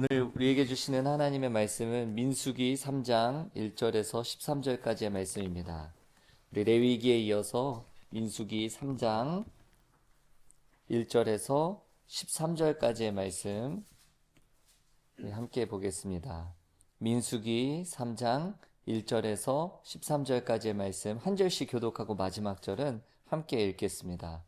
오늘 우리에게 주시는 하나님의 말씀은 민수기 3장 1절에서 13절까지의 말씀입니다. 우리 레위기에 이어서 민수기 3장 1절에서 13절까지의 말씀 함께 보겠습니다. 민수기 3장 1절에서 13절까지의 말씀 한 절씩 교독하고 마지막 절은 함께 읽겠습니다.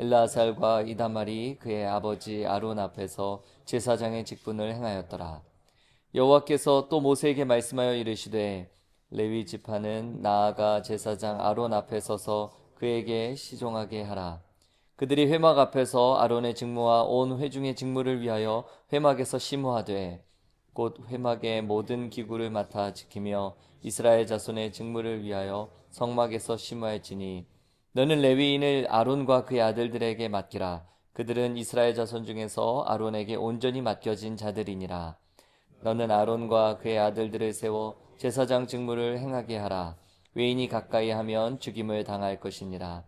엘라살과 이다말이 그의 아버지 아론 앞에서 제사장의 직분을 행하였더라. 여호와께서 또 모세에게 말씀하여 이르시되 레위 지파는 나아가 제사장 아론 앞에 서서 그에게 시종하게 하라. 그들이 회막 앞에서 아론의 직무와 온 회중의 직무를 위하여 회막에서 심호하되 곧 회막의 모든 기구를 맡아 지키며 이스라엘 자손의 직무를 위하여 성막에서 심호할지니 너는 레위인을 아론과 그의 아들들에게 맡기라. 그들은 이스라엘 자손 중에서 아론에게 온전히 맡겨진 자들이니라. 너는 아론과 그의 아들들을 세워 제사장 직무를 행하게 하라. 외인이 가까이 하면 죽임을 당할 것이니라.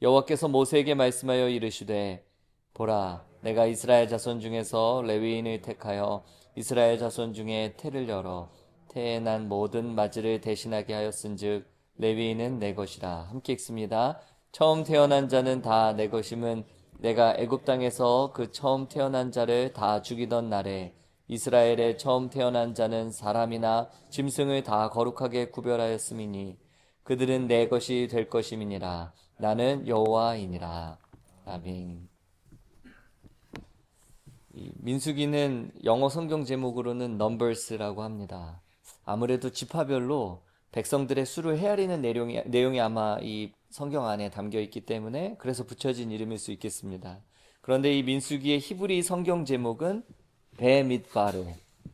여호와께서 모세에게 말씀하여 이르시되 보라 내가 이스라엘 자손 중에서 레위인을 택하여 이스라엘 자손 중에 태를 열어 태에 난 모든 맞이를 대신하게 하였은즉 레위인은 내 것이라. 함께 읽습니다. 처음 태어난 자는 다 내 것임은 내가 애굽 땅에서 그 처음 태어난 자를 다 죽이던 날에 이스라엘의 처음 태어난 자는 사람이나 짐승을 다 거룩하게 구별하였음이니 그들은 내 것이 될 것임이니라. 나는 여호와이니라. 아멘. 민수기는 영어 성경 제목으로는 넘버스라고 합니다. 아무래도 지파별로 백성들의 수를 헤아리는 내용이, 내용이 아마 이 성경 안에 담겨 있기 때문에 그래서 붙여진 이름일 수 있겠습니다. 그런데 이 민수기의 히브리 성경 제목은 베mit바르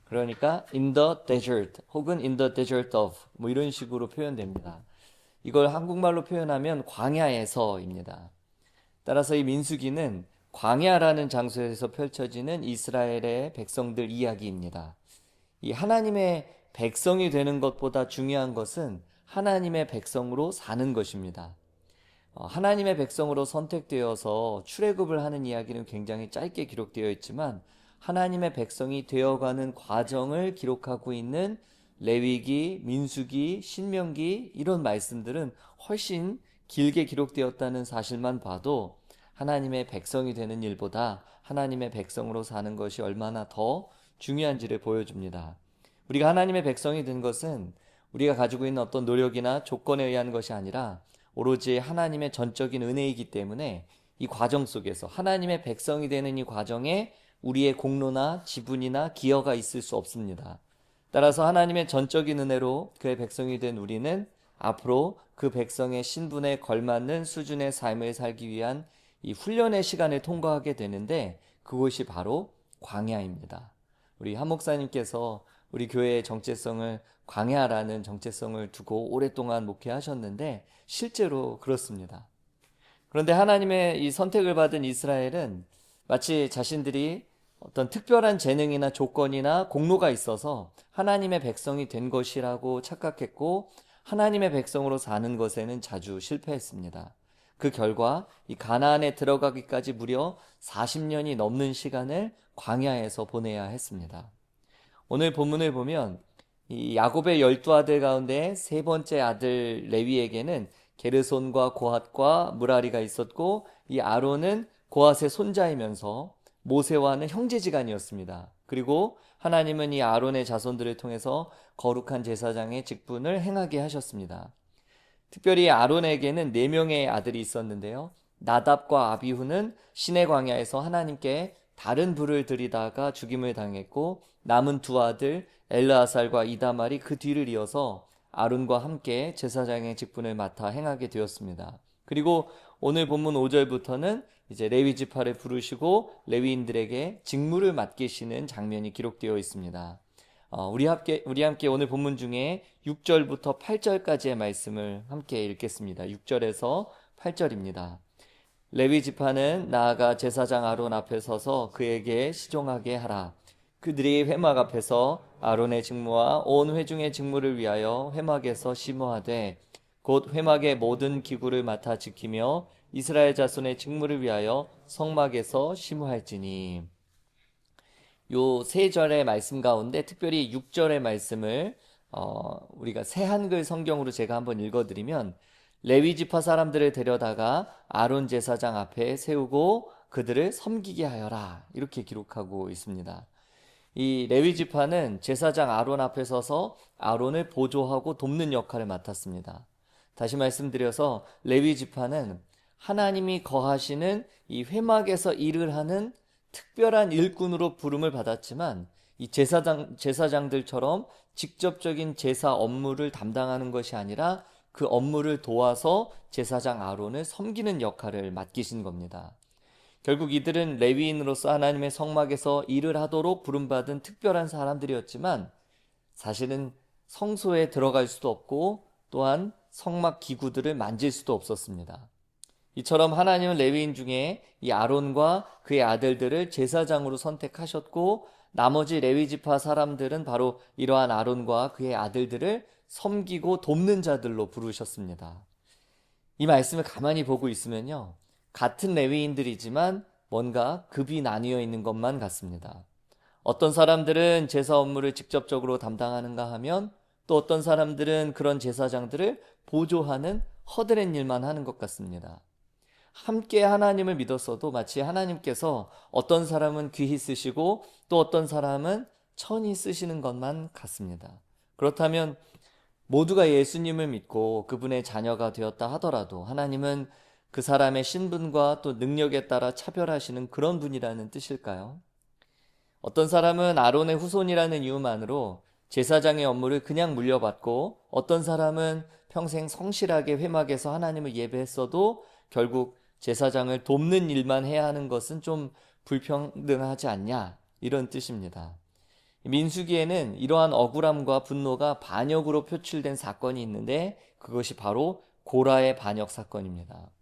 그러니까 in the desert 혹은 in the desert of 뭐 이런 식으로 표현됩니다. 이걸 한국말로 표현하면 광야에서입니다. 따라서 이 민수기는 광야라는 장소에서 펼쳐지는 이스라엘의 백성들 이야기입니다. 이 하나님의 백성이 되는 것보다 중요한 것은 하나님의 백성으로 사는 것입니다. 어, 하나님의 백성으로 선택되어서 출애굽을 하는 이야기는 굉장히 짧게 기록되어 있지만 하나님의 백성이 되어가는 과정을 기록하고 있는 레위기, 민수기, 신명기 이런 말씀들은 훨씬 길게 기록되었다는 사실만 봐도 하나님의 백성이 되는 일보다 하나님의 백성으로 사는 것이 얼마나 더 중요한지를 보여줍니다. 우리가 하나님의 백성이 된 것은 우리가 가지고 있는 어떤 노력이나 조건에 의한 것이 아니라 오로지 하나님의 전적인 은혜이기 때문에 이 과정 속에서 하나님의 백성이 되는 이 과정에 우리의 공로나 지분이나 기여가 있을 수 없습니다. 따라서 하나님의 전적인 은혜로 그의 백성이 된 우리는 앞으로 그 백성의 신분에 걸맞는 수준의 삶을 살기 위한 이 훈련의 시간을 통과하게 되는데 그것이 바로 광야입니다. 우리 한 목사님께서 우리 교회의 정체성을 광야라는 정체성을 두고 오랫동안 목회하셨는데 실제로 그렇습니다. 그런데 하나님의 이 선택을 받은 이스라엘은 마치 자신들이 어떤 특별한 재능이나 조건이나 공로가 있어서 하나님의 백성이 된 것이라고 착각했고 하나님의 백성으로 사는 것에는 자주 실패했습니다. 그 결과 이 가나안에 들어가기까지 무려 40년이 넘는 시간을 광야에서 보내야 했습니다. 오늘 본문을 보면 이 야곱의 열두 아들 가운데 세 번째 아들 레위에게는 게르손과 고핫과 무라리가 있었고 이 아론은 고핫의 손자이면서 모세와는 형제지간이었습니다. 그리고 하나님은 이 아론의 자손들을 통해서 거룩한 제사장의 직분을 행하게 하셨습니다. 특별히 아론에게는 네 명의 아들이 있었는데요. 나답과 아비후는 시내 광야에서 하나님께 다른 불을 들이다가 죽임을 당했고 남은 두 아들 엘르아살과 이다말이 그 뒤를 이어서 아론과 함께 제사장의 직분을 맡아 행하게 되었습니다. 그리고 오늘 본문 5절부터는 이제 레위 지파를 부르시고 레위인들에게 직무를 맡기시는 장면이 기록되어 있습니다. 어, 우리 함께 우리 함께 오늘 본문 중에 6절부터 8절까지의 말씀을 함께 읽겠습니다. 6절에서 8절입니다. 레위 지파는 나아가 제사장 아론 앞에 서서 그에게 시종하게 하라. 그들이 회막 앞에서 아론의 직무와 온 회중의 직무를 위하여 회막에서 심호하되 곧 회막의 모든 기구를 맡아 지키며 이스라엘 자손의 직무를 위하여 성막에서 심호할지니 요 세 절의 말씀 가운데 특별히 6절의 말씀을 어, 우리가 새 한글 성경으로 제가 한번 읽어드리면 레위 지파 사람들을 데려다가 아론 제사장 앞에 세우고 그들을 섬기게 하여라 이렇게 기록하고 있습니다. 이 레위 지파는 제사장 아론 앞에 서서 아론을 보조하고 돕는 역할을 맡았습니다. 다시 말씀드려서 레위 지파는 하나님이 거하시는 이 회막에서 일을 하는 특별한 일꾼으로 부름을 받았지만 이 제사장 제사장들처럼 직접적인 제사 업무를 담당하는 것이 아니라 그 업무를 도와서 제사장 아론을 섬기는 역할을 맡기신 겁니다. 결국 이들은 레위인으로서 하나님의 성막에서 일을 하도록 부름받은 특별한 사람들이었지만 사실은 성소에 들어갈 수도 없고 또한 성막 기구들을 만질 수도 없었습니다. 이처럼 하나님은 레위인 중에 이 아론과 그의 아들들을 제사장으로 선택하셨고 나머지 레위 지파 사람들은 바로 이러한 아론과 그의 아들들을 섬기고 돕는 자들로 부르셨습니다. 이 말씀을 가만히 보고 있으면요. 같은 레위인들이지만 뭔가 급이 나뉘어 있는 것만 같습니다. 어떤 사람들은 제사 업무를 직접적으로 담당하는가 하면 또 어떤 사람들은 그런 제사장들을 보조하는 허드렛 일만 하는 것 같습니다. 함께 하나님을 믿었어도 마치 하나님께서 어떤 사람은 귀히 쓰시고 또 어떤 사람은 천히 쓰시는 것만 같습니다. 그렇다면 모두가 예수님을 믿고 그분의 자녀가 되었다 하더라도 하나님은 그 사람의 신분과 또 능력에 따라 차별하시는 그런 분이라는 뜻일까요? 어떤 사람은 아론의 후손이라는 이유만으로 제사장의 업무를 그냥 물려받고 어떤 사람은 평생 성실하게 회막에서 하나님을 예배했어도 결국 제사장을 돕는 일만 해야 하는 것은 좀 불평등하지 않냐 이런 뜻입니다. 민수기에는 이러한 억울함과 분노가 반역으로 표출된 사건이 있는데 그것이 바로 고라의 반역 사건입니다.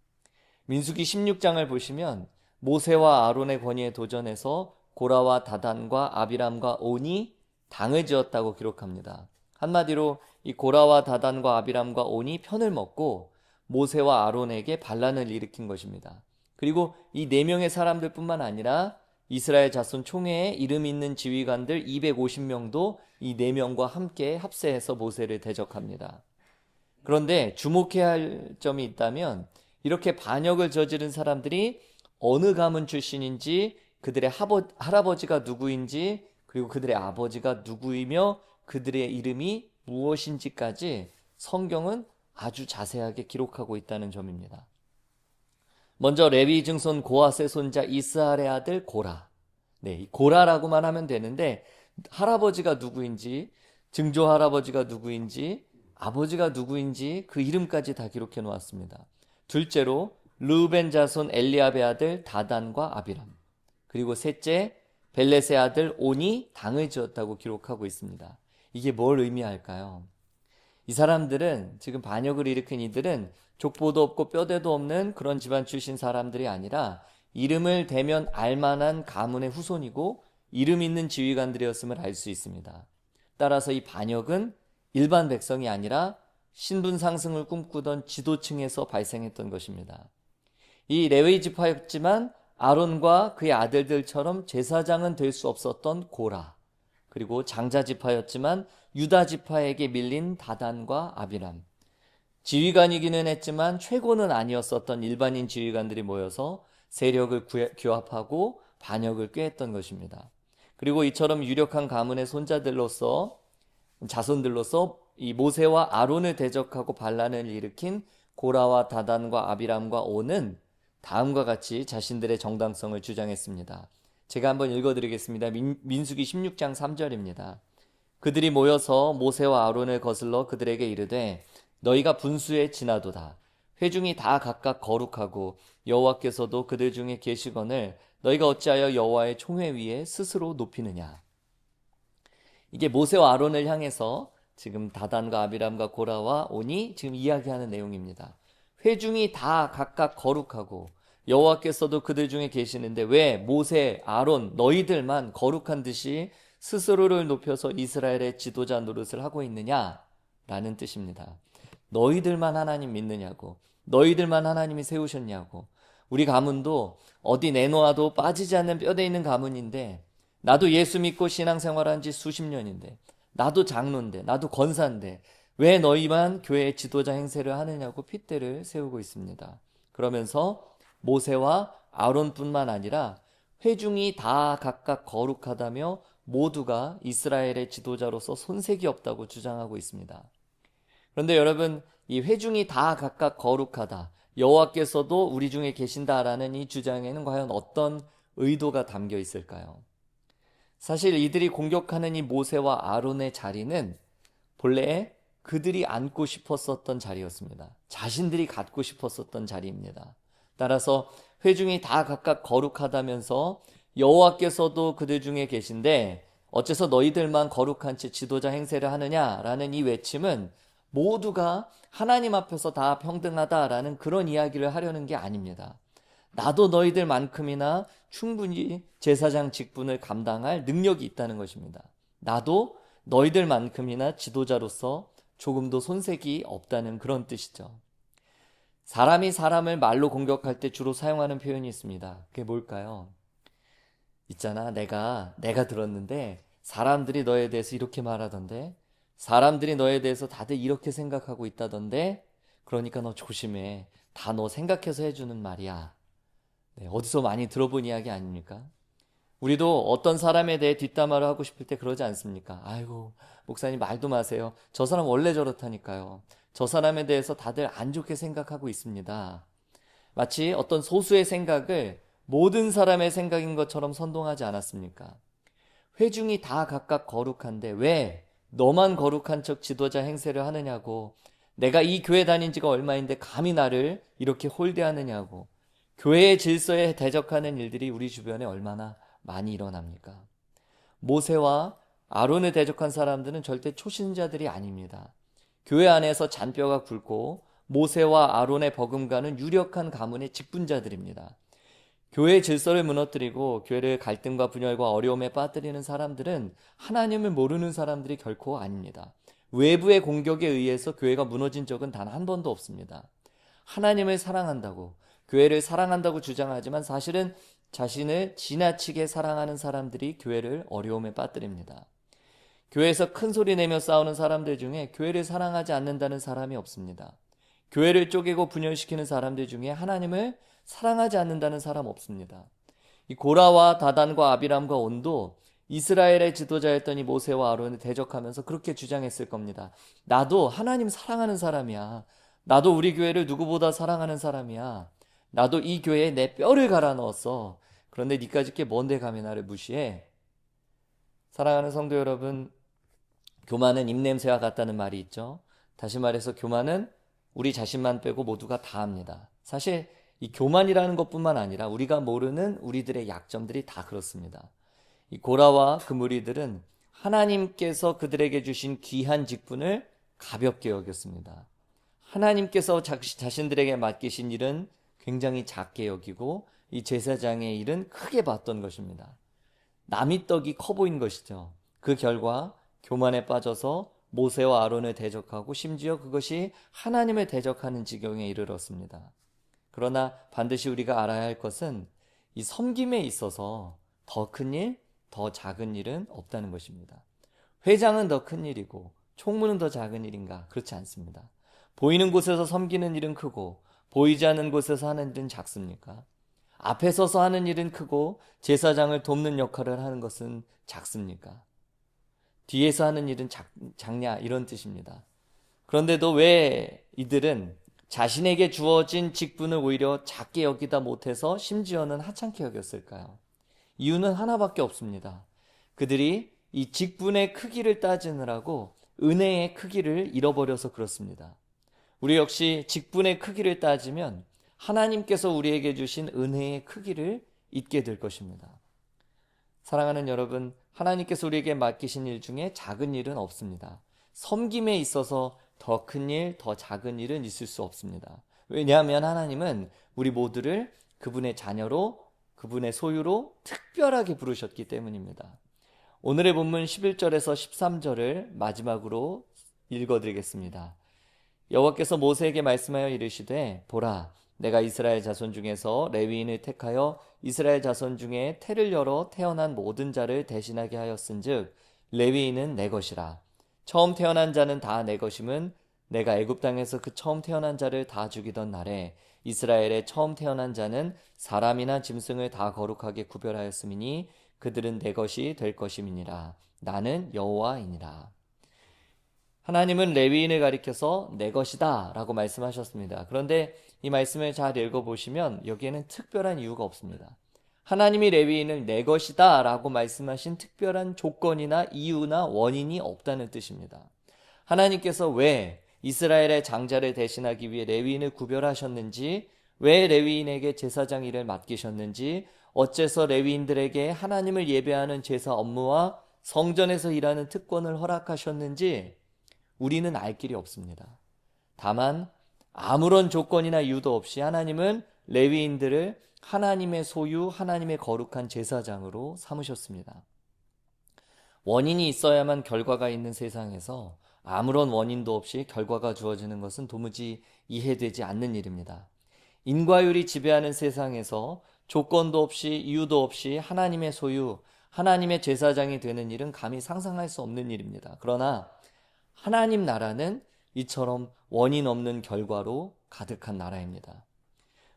민수기 16장을 보시면 모세와 아론의 권위에 도전해서 고라와 다단과 아비람과 온이 당을 지었다고 기록합니다. 한마디로 이 고라와 다단과 아비람과 온이 편을 먹고 모세와 아론에게 반란을 일으킨 것입니다. 그리고 이 네 명의 사람들뿐만 아니라 이스라엘 자손 총회에 이름 있는 지휘관들 250명도 이 네 명과 함께 합세해서 모세를 대적합니다. 그런데 주목해야 할 점이 있다면 이렇게 반역을 저지른 사람들이 어느 가문 출신인지 그들의 하버, 할아버지가 누구인지 그리고 그들의 아버지가 누구이며 그들의 이름이 무엇인지까지 성경은 아주 자세하게 기록하고 있다는 점입니다. 먼저 레위 증손 고아세 손자 이스할의 아들 고라. 네, 고라라고만 하면 되는데 할아버지가 누구인지, 증조 할아버지가 누구인지, 아버지가 누구인지 그 이름까지 다 기록해 놓았습니다. 둘째로 르벤 자손 엘리압의 아들 다단과 아비람. 그리고 셋째 벨렛의 아들 온이 당을 지었다고 기록하고 있습니다. 이게 뭘 의미할까요? 이 사람들은 지금 반역을 일으킨 이들은 족보도 없고 뼈대도 없는 그런 집안 출신 사람들이 아니라 이름을 대면 알만한 가문의 후손이고 이름 있는 지휘관들이었음을 알 수 있습니다. 따라서 이 반역은 일반 백성이 아니라 신분 상승을 꿈꾸던 지도층에서 발생했던 것입니다. 이 레위 지파였지만 아론과 그의 아들들처럼 제사장은 될 수 없었던 고라 그리고 장자 지파였지만 유다 지파에게 밀린 다단과 아비람 지휘관이기는 했지만 최고는 아니었었던 일반인 지휘관들이 모여서 세력을 규합하고 반역을 꾀했던 것입니다. 그리고 이처럼 유력한 가문의 손자들로서 자손들로서 이 모세와 아론을 대적하고 반란을 일으킨 고라와 다단과 아비람과 오는 다음과 같이 자신들의 정당성을 주장했습니다. 제가 한번 읽어드리겠습니다. 민, 민수기 16장 3절입니다. 그들이 모여서 모세와 아론을 거슬러 그들에게 이르되 너희가 분수에 지나도다. 회중이 다 각각 거룩하고 여호와께서도 그들 중에 계시거늘 너희가 어찌하여 여호와의 총회 위에 스스로 높이느냐. 이게 모세와 아론을 향해서 지금 다단과 아비람과 고라와 온이 지금 이야기하는 내용입니다. 회중이 다 각각 거룩하고 여호와께서도 그들 중에 계시는데 왜 모세, 아론 너희들만 거룩한 듯이 스스로를 높여서 이스라엘의 지도자 노릇을 하고 있느냐라는 뜻입니다. 너희들만 하나님 믿느냐고, 너희들만 하나님이 세우셨냐고. 우리 가문도 어디 내놓아도 빠지지 않는 뼈대 있는 가문인데 나도 예수 믿고 신앙생활한 지 수십 년인데 나도 장로인데 나도 권사인데 왜 너희만 교회의 지도자 행세를 하느냐고 핏대를 세우고 있습니다. 그러면서 모세와 아론뿐만 아니라 회중이 다 각각 거룩하다며 모두가 이스라엘의 지도자로서 손색이 없다고 주장하고 있습니다. 그런데 여러분, 이 회중이 다 각각 거룩하다. 여호와께서도 우리 중에 계신다라는 이 주장에는 과연 어떤 의도가 담겨 있을까요? 사실 이들이 공격하는 이 모세와 아론의 자리는 본래 그들이 앉고 싶었었던 자리였습니다. 자신들이 갖고 싶었었던 자리입니다. 따라서 회중이 다 각각 거룩하다면서 여호와께서도 그들 중에 계신데 어째서 너희들만 거룩한 채 지도자 행세를 하느냐라는 이 외침은 모두가 하나님 앞에서 다 평등하다라는 그런 이야기를 하려는 게 아닙니다. 나도 너희들만큼이나 충분히 제사장 직분을 감당할 능력이 있다는 것입니다. 나도 너희들만큼이나 지도자로서 조금도 손색이 없다는 그런 뜻이죠. 사람이 사람을 말로 공격할 때 주로 사용하는 표현이 있습니다. 그게 뭘까요? 있잖아, 내가, 내가 들었는데 사람들이 너에 대해서 이렇게 말하던데, 사람들이 너에 대해서 다들 이렇게 생각하고 있다던데, 그러니까 너 조심해. 다 너 생각해서 해주는 말이야. 네, 어디서 많이 들어본 이야기 아닙니까? 우리도 어떤 사람에 대해 뒷담화를 하고 싶을 때 그러지 않습니까? 아이고, 목사님 말도 마세요. 저 사람 원래 저렇다니까요. 저 사람에 대해서 다들 안 좋게 생각하고 있습니다. 마치 어떤 소수의 생각을 모든 사람의 생각인 것처럼 선동하지 않았습니까? 회중이 다 각각 거룩한데 왜 너만 거룩한 척 지도자 행세를 하느냐고 내가 이 교회 다닌 지가 얼마인데 감히 나를 이렇게 홀대하느냐고 교회의 질서에 대적하는 일들이 우리 주변에 얼마나 많이 일어납니까? 모세와 아론을 대적한 사람들은 절대 초신자들이 아닙니다. 교회 안에서 잔뼈가 굵고 모세와 아론의 버금가는 유력한 가문의 직분자들입니다. 교회의 질서를 무너뜨리고 교회를 갈등과 분열과 어려움에 빠뜨리는 사람들은 하나님을 모르는 사람들이 결코 아닙니다. 외부의 공격에 의해서 교회가 무너진 적은 단 한 번도 없습니다. 하나님을 사랑한다고 교회를 사랑한다고 주장하지만 사실은 자신을 지나치게 사랑하는 사람들이 교회를 어려움에 빠뜨립니다. 교회에서 큰 소리 내며 싸우는 사람들 중에 교회를 사랑하지 않는다는 사람이 없습니다. 교회를 쪼개고 분열시키는 사람들 중에 하나님을 사랑하지 않는다는 사람 없습니다. 이 고라와 다단과 아비람과 온도 이스라엘의 지도자였던 이 모세와 아론을 대적하면서 그렇게 주장했을 겁니다. 나도 하나님 사랑하는 사람이야. 나도 우리 교회를 누구보다 사랑하는 사람이야. 나도 이 교회에 내 뼈를 갈아 넣었어. 그런데 니까지 게 뭔데 감히 나를 무시해? 사랑하는 성도 여러분, 교만은 입냄새와 같다는 말이 있죠. 다시 말해서 교만은 우리 자신만 빼고 모두가 다 합니다. 사실 이 교만이라는 것뿐만 아니라 우리가 모르는 우리들의 약점들이 다 그렇습니다. 이 고라와 그 무리들은 하나님께서 그들에게 주신 귀한 직분을 가볍게 여겼습니다. 하나님께서 자신들에게 맡기신 일은 굉장히 작게 여기고 이 제사장의 일은 크게 봤던 것입니다. 남이 떡이 커 보인 것이죠. 그 결과 교만에 빠져서 모세와 아론을 대적하고 심지어 그것이 하나님을 대적하는 지경에 이르렀습니다. 그러나 반드시 우리가 알아야 할 것은 이 섬김에 있어서 더 큰 일, 더 작은 일은 없다는 것입니다. 회장은 더 큰 일이고 총무는 더 작은 일인가? 그렇지 않습니다. 보이는 곳에서 섬기는 일은 크고 보이지 않는 곳에서 하는 일은 작습니까? 앞에 서서 하는 일은 크고 제사장을 돕는 역할을 하는 것은 작습니까? 뒤에서 하는 일은 작, 작냐 이런 뜻입니다. 그런데도 왜 이들은 자신에게 주어진 직분을 오히려 작게 여기다 못해서 심지어는 하찮게 여겼을까요? 이유는 하나밖에 없습니다. 그들이 이 직분의 크기를 따지느라고 은혜의 크기를 잃어버려서 그렇습니다. 우리 역시 직분의 크기를 따지면 하나님께서 우리에게 주신 은혜의 크기를 잊게 될 것입니다. 사랑하는 여러분, 하나님께서 우리에게 맡기신 일 중에 작은 일은 없습니다. 섬김에 있어서 더 큰 일, 더 작은 일은 있을 수 없습니다. 왜냐하면 하나님은 우리 모두를 그분의 자녀로, 그분의 소유로 특별하게 부르셨기 때문입니다. 오늘의 본문 11절에서 13절을 마지막으로 읽어드리겠습니다. 여호와께서 모세에게 말씀하여 이르시되 보라 내가 이스라엘 자손 중에서 레위인을 택하여 이스라엘 자손 중에 태를 열어 태어난 모든 자를 대신하게 하였은즉 레위인은 내 것이라. 처음 태어난 자는 다 내 것임은 내가 애굽 땅에서 그 처음 태어난 자를 다 죽이던 날에 이스라엘의 처음 태어난 자는 사람이나 짐승을 다 거룩하게 구별하였음이니 그들은 내 것이 될 것임이니라. 나는 여호와이니라 하나님은 레위인을 가리켜서 내 것이다 라고 말씀하셨습니다. 그런데 이 말씀을 잘 읽어보시면 여기에는 특별한 이유가 없습니다. 하나님이 레위인을 내 것이다 라고 말씀하신 특별한 조건이나 이유나 원인이 없다는 뜻입니다. 하나님께서 왜 이스라엘의 장자를 대신하기 위해 레위인을 구별하셨는지, 왜 레위인에게 제사장 일을 맡기셨는지, 어째서 레위인들에게 하나님을 예배하는 제사 업무와 성전에서 일하는 특권을 허락하셨는지 우리는 알 길이 없습니다. 다만 아무런 조건이나 이유도 없이 하나님은 레위인들을 하나님의 소유, 하나님의 거룩한 제사장으로 삼으셨습니다. 원인이 있어야만 결과가 있는 세상에서 아무런 원인도 없이 결과가 주어지는 것은 도무지 이해되지 않는 일입니다. 인과율이 지배하는 세상에서 조건도 없이 이유도 없이 하나님의 소유, 하나님의 제사장이 되는 일은 감히 상상할 수 없는 일입니다. 그러나 하나님 나라는 이처럼 원인 없는 결과로 가득한 나라입니다.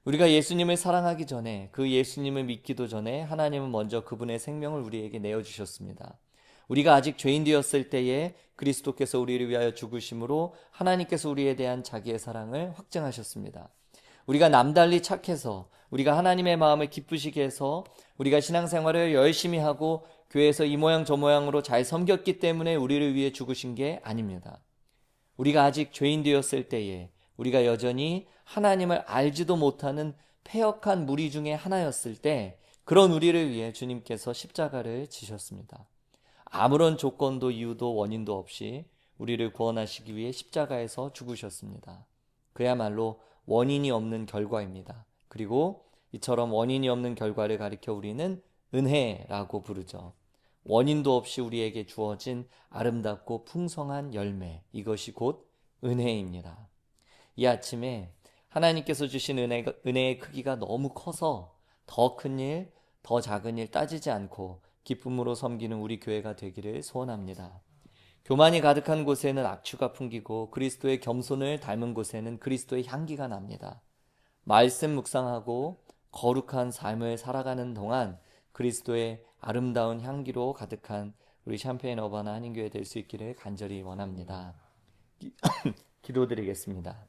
우리가 예수님을 사랑하기 전에 그 예수님을 믿기도 전에 하나님은 먼저 그분의 생명을 우리에게 내어 주셨습니다. 우리가 아직 죄인 되었을 때에 그리스도께서 우리를 위하여 죽으심으로 하나님께서 우리에 대한 자기의 사랑을 확증하셨습니다. 우리가 남달리 착해서 우리가 하나님의 마음을 기쁘시게 해서 우리가 신앙생활을 열심히 하고 교회에서 이 모양 저 모양으로 잘 섬겼기 때문에 우리를 위해 죽으신 게 아닙니다. 우리가 아직 죄인 되었을 때에 우리가 여전히 하나님을 알지도 못하는 폐역한 무리 중에 하나였을 때 그런 우리를 위해 주님께서 십자가를 지셨습니다. 아무런 조건도 이유도 원인도 없이 우리를 구원하시기 위해 십자가에서 죽으셨습니다. 그야말로 원인이 없는 결과입니다. 그리고 이처럼 원인이 없는 결과를 가리켜 우리는 은혜라고 부르죠. 원인도 없이 우리에게 주어진 아름답고 풍성한 열매. 이것이 곧 은혜입니다. 이 아침에 하나님께서 주신 은혜, 은혜의 크기가 너무 커서 더 큰 일, 더 작은 일 따지지 않고 기쁨으로 섬기는 우리 교회가 되기를 소원합니다. 교만이 가득한 곳에는 악취가 풍기고 그리스도의 겸손을 닮은 곳에는 그리스도의 향기가 납니다. 말씀 묵상하고 거룩한 삶을 살아가는 동안 그리스도의 아름다운 향기로 가득한 우리 샴페인 어바나 한인교회 될 수 있기를 간절히 원합니다. 기도드리겠습니다.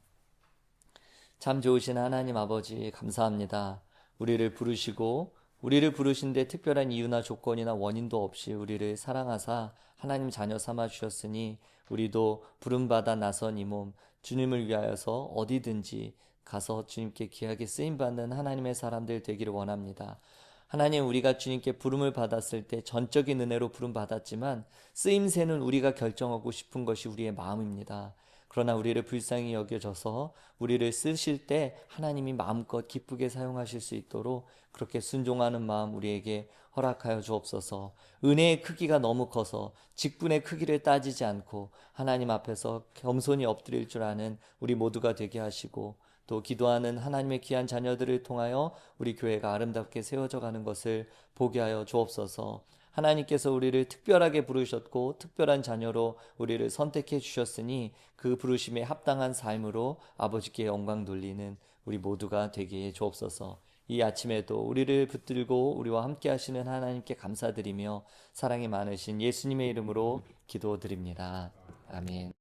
참 좋으신 하나님 아버지 감사합니다. 우리를 부르시고 우리를 부르신 데 특별한 이유나 조건이나 원인도 없이 우리를 사랑하사 하나님 자녀 삼아 주셨으니 우리도 부름 받아 나선 이 몸 주님을 위하여서 어디든지 가서 주님께 귀하게 쓰임 받는 하나님의 사람들 되기를 원합니다. 하나님 우리가 주님께 부름을 받았을 때 전적인 은혜로 부름 받았지만 쓰임새는 우리가 결정하고 싶은 것이 우리의 마음입니다. 그러나 우리를 불쌍히 여겨져서 우리를 쓰실 때 하나님이 마음껏 기쁘게 사용하실 수 있도록 그렇게 순종하는 마음 우리에게 허락하여 주옵소서. 은혜의 크기가 너무 커서 직분의 크기를 따지지 않고 하나님 앞에서 겸손히 엎드릴 줄 아는 우리 모두가 되게 하시고 또 기도하는 하나님의 귀한 자녀들을 통하여 우리 교회가 아름답게 세워져 가는 것을 보게 하여 주옵소서. 하나님께서 우리를 특별하게 부르셨고 특별한 자녀로 우리를 선택해 주셨으니 그 부르심에 합당한 삶으로 아버지께 영광 돌리는 우리 모두가 되게 해 주옵소서. 이 아침에도 우리를 붙들고 우리와 함께 하시는 하나님께 감사드리며 사랑이 많으신 예수님의 이름으로 기도드립니다. 아멘.